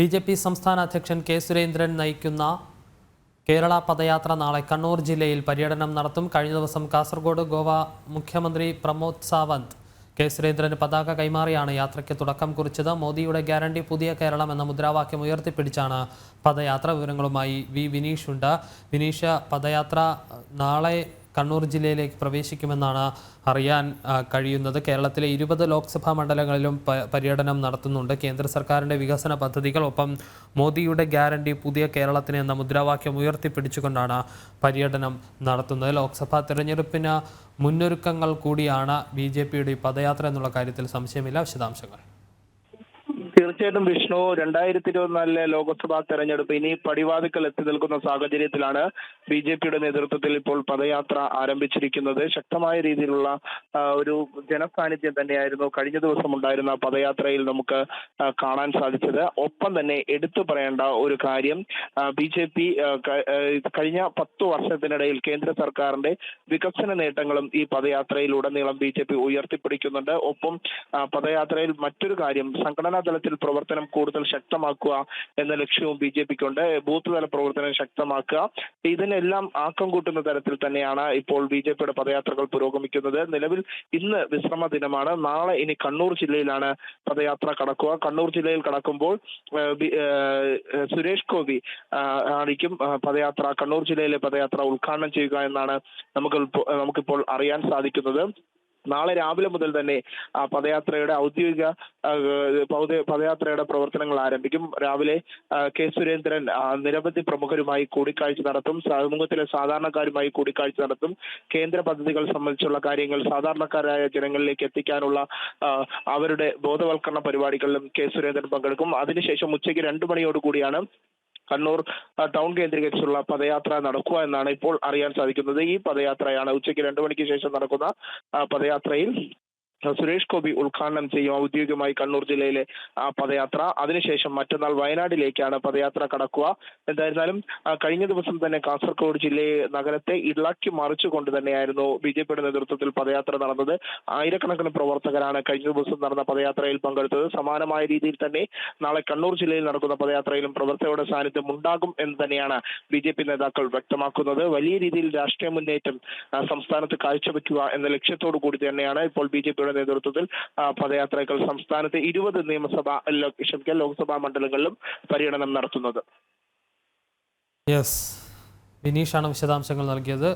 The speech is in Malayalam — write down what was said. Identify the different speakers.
Speaker 1: ബി ജെ പി സംസ്ഥാന അധ്യക്ഷൻ കെ സുരേന്ദ്രൻ നയിക്കുന്ന കേരള പദയാത്ര നാളെ കണ്ണൂർ ജില്ലയിൽ പര്യടനം നടത്തും. കഴിഞ്ഞ ദിവസം കാസർഗോഡ് ഗോവ മുഖ്യമന്ത്രി പ്രമോദ് സാവന്ത് കെ സുരേന്ദ്രന് പതാക കൈമാറിയാണ് യാത്രയ്ക്ക് തുടക്കം കുറിച്ചത്. മോദിയുടെ ഗ്യാരണ്ടി പുതിയ കേരളം എന്ന മുദ്രാവാക്യം ഉയർത്തിപ്പിടിച്ചാണ് പദയാത്ര വിവരങ്ങളുമായി വി വിനീഷ് ഉണ്ട്. വിനീഷ് പദയാത്ര നാളെ കണ്ണൂർ ജില്ലയിലേക്ക് പ്രവേശിക്കുമെന്നാണ് അറിയാൻ കഴിയുന്നത്. കേരളത്തിലെ ഇരുപത് ലോക്സഭാ മണ്ഡലങ്ങളിലും പര്യടനം നടത്തുന്നുണ്ട്. കേന്ദ്ര സർക്കാരിന്റെ വികസന പദ്ധതികൾ ഒപ്പം മോദിയുടെ ഗ്യാരണ്ടി പുതിയ കേരളത്തിന് എന്ന മുദ്രാവാക്യം ഉയർത്തിപ്പിടിച്ചുകൊണ്ടാണ് പര്യടനം നടത്തുന്നത്. ലോക്സഭാ തിരഞ്ഞെടുപ്പിന് മുന്നൊരുക്കങ്ങൾ കൂടിയാണ് ബി ജെ പിയുടെ പദയാത്ര എന്നുള്ള കാര്യത്തിൽ സംശയമില്ല. വിശദാംശങ്ങൾ.
Speaker 2: തീർച്ചയായിട്ടും വിഷ്ണു രണ്ടായിരത്തി ഇരുപത്തിനാലിലെ ലോക്സഭാ തെരഞ്ഞെടുപ്പ് ഇനി പടിവാതിക്കൽ എത്തി നിൽക്കുന്ന സാഹചര്യത്തിലാണ് ബി ജെ പിയുടെ നേതൃത്വത്തിൽ ഇപ്പോൾ പദയാത്ര ആരംഭിച്ചിരിക്കുന്നത്. ശക്തമായ രീതിയിലുള്ള ഒരു ജനസാന്നിധ്യം തന്നെയായിരുന്നു കഴിഞ്ഞ ദിവസം ഉണ്ടായിരുന്ന പദയാത്രയിൽ നമുക്ക് കാണാൻ സാധിച്ചത്. ഒപ്പം തന്നെ എടുത്തു പറയേണ്ട ഒരു കാര്യം ബി ജെ പി കഴിഞ്ഞ പത്തു വർഷത്തിനിടയിൽ കേന്ദ്ര സർക്കാരിന്റെ വികസന നേട്ടങ്ങളും ഈ പദയാത്രയിലുടനീളം ബി ജെ പി ഉയർത്തിപ്പിടിക്കുന്നുണ്ട്. ഒപ്പം പദയാത്രയിൽ മറ്റൊരു കാര്യം സംഘടനാ തലത്തിൽ പ്രവർത്തനം കൂടുതൽ ശക്തമാക്കുക എന്ന ലക്ഷ്യവും ബി ജെ പിക്കുണ്ട്. ബൂത്ത് തല പ്രവർത്തനം ശക്തമാക്കുക. ഇതിനെല്ലാം ആക്കം കൂട്ടുന്ന തരത്തിൽ തന്നെയാണ് ഇപ്പോൾ ബി ജെ പിയുടെ പദയാത്രകൾ പുരോഗമിക്കുന്നത്. നിലവിൽ ഇന്ന് വിശ്രമ ദിനമാണ്. നാളെ ഇനി കണ്ണൂർ ജില്ലയിലാണ് പദയാത്ര കടക്കുക. കണ്ണൂർ ജില്ലയിൽ കടക്കുമ്പോൾ സുരേഷ് ഗോപി ആയിരിക്കും പദയാത്ര കണ്ണൂർ ജില്ലയിലെ പദയാത്ര ഉദ്ഘാടനം ചെയ്യുക എന്നാണ് നമുക്ക് നമുക്കിപ്പോൾ അറിയാൻ സാധിക്കുന്നത്. നാളെ രാവിലെ മുതൽ തന്നെ പദയാത്രയുടെ ഔദ്യോഗിക പദയാത്രയുടെ പ്രവർത്തനങ്ങൾ ആരംഭിക്കും. രാവിലെ കെ സുരേന്ദ്രൻ നിരവധി പ്രമുഖരുമായി കൂടിക്കാഴ്ച നടത്തും. സമൂഹത്തിലെ സാധാരണക്കാരുമായി കൂടിക്കാഴ്ച നടത്തും. കേന്ദ്ര പദ്ധതികൾ സംബന്ധിച്ചുള്ള കാര്യങ്ങൾ സാധാരണക്കാരായ ജനങ്ങളിലേക്ക് എത്തിക്കാനുള്ള അവരുടെ ബോധവൽക്കരണ പരിപാടികളിലും കെ സുരേന്ദ്രൻ പങ്കെടുക്കും. അതിനുശേഷം ഉച്ചയ്ക്ക് രണ്ടു മണിയോടുകൂടിയാണ് കണ്ണൂർ ടൗൺ കേന്ദ്രീകരിച്ചുള്ള പദയാത്ര നടക്കുക എന്നാണ് ഇപ്പോൾ അറിയാൻ സാധിക്കുന്നത്. ഈ പദയാത്രയാണ് ഉച്ചയ്ക്ക് രണ്ടു മണിക്ക് ശേഷം നടക്കുന്ന പദയാത്രയിൽ സുരേഷ് ഗോപി ഉദ്ഘാടനം ചെയ്യും ഔദ്യോഗികമായി കണ്ണൂർ ജില്ലയിലെ ആ പദയാത്ര. അതിനുശേഷം മറ്റന്നാൾ വയനാട്ടിലേക്കാണ് പദയാത്ര കടക്കുക. എന്തായിരുന്നാലും കഴിഞ്ഞ ദിവസം തന്നെ കാസർഗോഡ് ജില്ലയെ നഗരത്തെ ഇളക്കി മറിച്ചുകൊണ്ട് തന്നെയായിരുന്നു ബി ജെ പിയുടെ നേതൃത്വത്തിൽ പദയാത്ര നടന്നത്. ആയിരക്കണക്കിന് പ്രവർത്തകരാണ് കഴിഞ്ഞ ദിവസം നടന്ന പദയാത്രയിൽ പങ്കെടുത്തത്. സമാനമായ രീതിയിൽ തന്നെ നാളെ കണ്ണൂർ ജില്ലയിൽ നടക്കുന്ന പദയാത്രയിലും പ്രവർത്തകരുടെ സാന്നിധ്യം ഉണ്ടാകും എന്ന് തന്നെയാണ് ബി ജെ പി നേതാക്കൾ വ്യക്തമാക്കുന്നത്. വലിയ രീതിയിൽ രാഷ്ട്രീയ മുന്നേറ്റം സംസ്ഥാനത്ത് കാഴ്ചവെക്കുക എന്ന ലക്ഷ്യത്തോടു കൂടി തന്നെയാണ് ഇപ്പോൾ ബി ജെ പിയുടെ നേതൃത്വത്തിൽ പദയാത്രകൾ സംസ്ഥാനത്തെ ഇരുപത് നിയമസഭാ ലോ- ലോക്സഭാ മണ്ഡലങ്ങളിലും പര്യടനം നടത്തുന്നത്.
Speaker 1: യെസ് വിനീഷാണ് വിശദാംശങ്ങൾ നൽകിയത്.